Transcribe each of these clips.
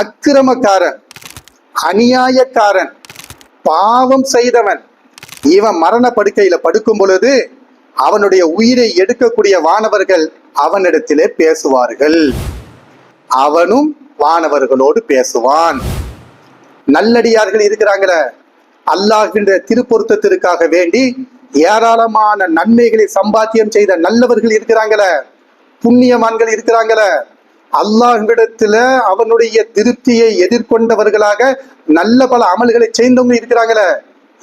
அக்கிரமக்காரன் அநியாயக்காரன் பாவம் செய்தவன். இவன் மரண படுக்கையில படுக்கும் பொழுது அவனுடைய உயிரை எடுக்கக்கூடிய வானவர்கள் அவனிடத்திலே பேசுவார்கள். அவனும் வானவர்களோடு பேசுவான். நல்லடியார்கள் இருக்கிறாங்களே அல்லாஹின்ற திருப்பொருத்தத்திற்காக வேண்டி ஏராளமான நன்மைகளை சம்பாத்தியம் செய்த நல்லவர்கள் இருக்கிறாங்களே புண்ணியவான்கள் இருக்கிறாங்களே அல்லாஹ்விடத்துல அவனுடைய திருப்தியை எதிர்கொண்டவர்களாக நல்ல பல அமல்களை செய்தவங்க இருக்கிறாங்களே.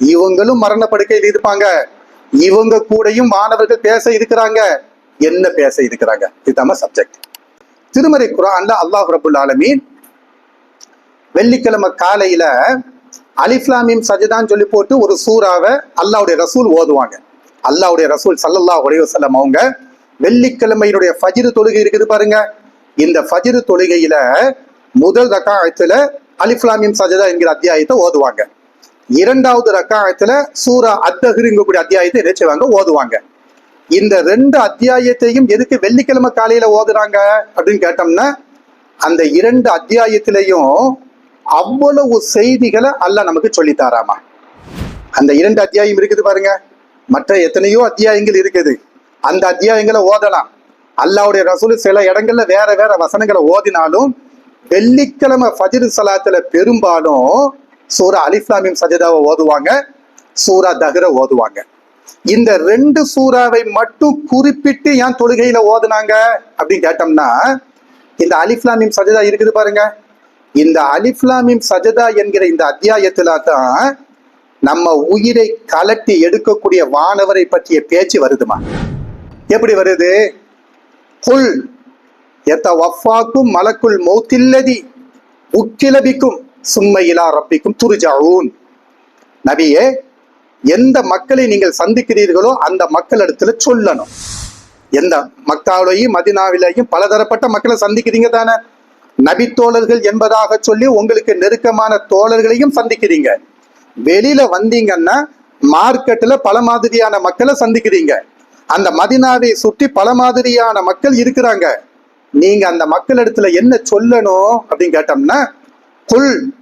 இவங்களும் மரணப்படுக்கையில் இருப்பாங்க. இவங்க கூடயும் மாணவர்கள் பேச இருக்கிறாங்க. என்ன பேச இருக்கிறாங்க? இதுதான் சப்ஜெக்ட் திருமறை குரான்ல அல்லாஹ் ரபுல் ஆலமீன் வெள்ளிக்கிழமை காலையில அலிஃப்லாமியம் சஜிதான் சொல்லி போட்டு ஒரு சூறாவை அல்லாவுடைய ரசூல் ஓதுவாங்க. அல்லாவுடைய ரசூல் சல்லல்லா அலைஹி செல்லம் அவங்க வெள்ளிக்கிழமையினுடைய ஃபஜிரு தொழுகை இருக்குது பாருங்க. இந்த ஃபஜிரு தொழுகையில முதல் ரக்காயத்துல அலிஃப்லாமியம் சஜதா என்கிற அத்தியாயத்தை ஓதுவாங்க. இரண்டாவது ரக்காயத்துல சூரா அத்தஹிருங்கக்கூடிய அத்தியாயத்தை என்ன செய்வாங்க ஓதுவாங்க. இந்த ரெண்டு அத்தியாயத்தையும் எதுக்கு வெள்ளிக்கிழமை காலையில ஓதுறாங்க அப்படின்னு கேட்டோம்னா அந்த இரண்டு அத்தியாயத்திலையும் அவ்வளவு செய்திகளை அல்ல நமக்கு சொல்லித்தாராமா அந்த இரண்டு அத்தியாயம் இருக்குது பாருங்க. மற்ற எத்தனையோ அத்தியாயங்கள் இருக்குது. அந்த அத்தியாயங்களை ஓதலாம். அல்லாவுடைய ரசூல் சில இடங்கள்ல வேற வேற வசனங்களை ஓதினாலும் வெள்ளிக்கிழமை ஃபஜிர் சலாத்துல பெரும்பாலும் சூரா அலிஸ்லாமியம் சஜிதாவை ஓதுவாங்க சூரா தஹ்ர ஓதுவாங்க. இந்த ரெண்டு சூறாவை மட்டும் குறிப்பிட்டு ஏன் தொழுகையில ஓதுனாங்க அப்படின்னு கேட்டோம்னா இந்த அலிஃப்லாமியம் சஜதா இருக்குது பாருங்க. இந்த அலிஃப்லாமியம் சஜதா என்கிற இந்த அத்தியாயத்துல தான் நம்ம உயிரை கலட்டி எடுக்கக்கூடிய வானவரை பற்றிய பேச்சு வருதுமா? எப்படி வருது? குல் எத்த வஃபாக்கும் மலக்குள் மௌத்தில்லதி உக்கிலபிக்கும் சும்மையிலா ரப்பிக்கும் துருஜாவூன் நபியே எந்த மக்களை நீங்கள் சந்திக்கிறீர்களோ அந்த மக்கள் இடத்துல சொல்லணும் எந்த மக்காவிலையும் மதினாவிலையும் பலதரப்பட்ட மக்களை சந்திக்கிறீங்க தானே நபி தோழர்கள் என்பதாக சொல்லி உங்களுக்கு நெருக்கமான தோழர்களையும் சந்திக்கிறீங்க வெளியில வந்தீங்கன்னா மார்க்கெட்டில் பல மாதிரியான மக்களை சந்திக்கிறீங்க அந்த மதினாவை சுற்றி பல மாதிரியான மக்கள் இருக்கிறாங்க. நீங்க அந்த மக்களிடத்துல என்ன சொல்லணும் அப்படின்னு கேட்டோம்னா குல்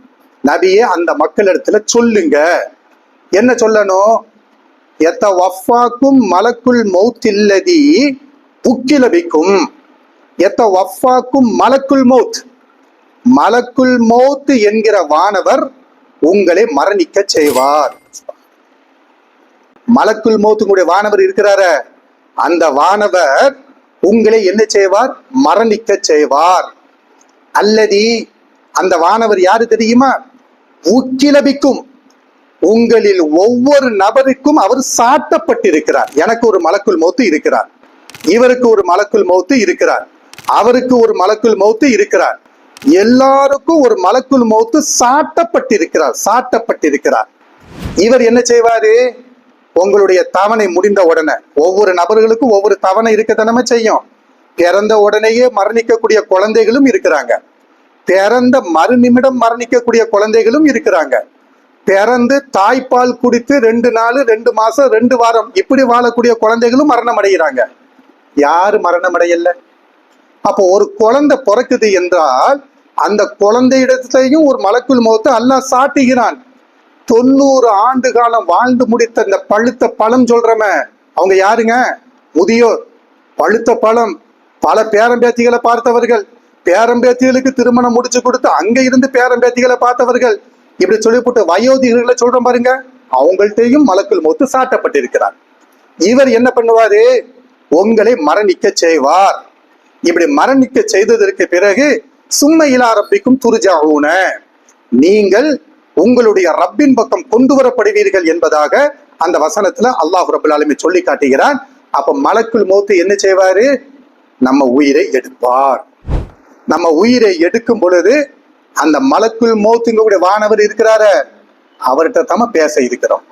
நபியே அந்த மக்களிடத்துல சொல்லுங்க. என்ன சொல்லணும்? எத்த வஃபாக்கும் மலக்குள் மௌத்தில்லதி உக்கிலபிக்கும். எத்த வஃபாக்கும் மலக்குள் மௌத். மலக்குள் மௌத் என்கிற வானவர் உங்களை மரணிக்க செய்வார். மலக்குள் மௌத்துங்களுடைய வானவர் இருக்கிறார. அந்த வானவர் உங்களை என்ன செய்வார்? மரணிக்க செய்வார். அல்லதி அந்த வானவர் யாரு தெரியுமா? உக்கிலபிக்கும். உங்களில் ஒவ்வொரு நபருக்கும் அவர் சாட்டப்பட்டிருக்கிறார். எனக்கு ஒரு மலக்குள் மௌத்து இருக்கிறார். இவருக்கு ஒரு மலக்குள் மௌத்து இருக்கிறார். அவருக்கு ஒரு மலக்குள் மௌத்து இருக்கிறார். எல்லாருக்கும் ஒரு மலக்குள் மௌத்து சாட்டப்பட்டிருக்கிறார் சாட்டப்பட்டிருக்கிறார். இவர் என்ன செய்வாரு? உங்களுடைய தவணை முடிந்த உடனே ஒவ்வொரு நபர்களுக்கும் ஒவ்வொரு தவணை இருக்கத்தானமே செய்யும். பிறந்த உடனேயே மரணிக்கக்கூடிய குழந்தைகளும் இருக்கிறாங்க. பிறந்த மறுநிமிடம் மரணிக்கக்கூடிய குழந்தைகளும் இருக்கிறாங்க. பிறந்து தாய்ப்பால் குடித்து ரெண்டு நாள் ரெண்டு மாசம் ரெண்டு வாரம் இப்படி வாழக்கூடிய குழந்தைகளும் மரணம் அடைகிறாங்க யாரு மரணம் அடையல அப்போ ஒரு குழந்தை பிறக்குது என்றால் அந்த குழந்தையிடத்தையும் ஒரு மலக்குள் முகத்தை அல்லாஹ் சாட்டுகிறான். தொண்ணூறு ஆண்டு காலம் வாழ்ந்து முடித்த இந்த பழுத்த பழம் சொல்றம. அவங்க யாருங்க? முதியோர். பழுத்த பழம். பல பேரம்பேத்திகளை பார்த்தவர்கள். பேரம்பேத்திகளுக்கு திருமணம் முடிச்சு கொடுத்து அங்க இருந்து பேரம்பேத்திகளை பார்த்தவர்கள். இப்படி சொல்லிவிட்டு வயோதிகர்களை சொல்றோம் பாருங்க. அவங்கள்ட்டையும் மலக்குள் மொத்து சாட்டப்பட்டிருக்கிறார். இவர் என்ன பண்ணுவாரு? உங்களை மரணிக்க செய்வார். இப்படி மரணிக்க செய்ததற்கு பிறகு சும்மையில் ஆரம்பிக்கும் துருஜா துருஜாவுன. நீங்கள் உங்களுடைய ரப்பின் பக்கம் கொண்டு வரப்படுவீர்கள் என்பதாக அந்த வசனத்துல அல்லாஹ் ரபுல் ஆலமி சொல்லி காட்டுகிறான். அப்ப மலக்குள் மௌத்து என்ன செய்வாரு? நம்ம உயிரை எடுப்பார். நம்ம உயிரை எடுக்கும் பொழுது அந்த மலக்குள் மௌத்துங்கக்கூடிய வானவர் இருக்கிறார அவர்கிட்ட தாம பேச இருக்கிறோம்.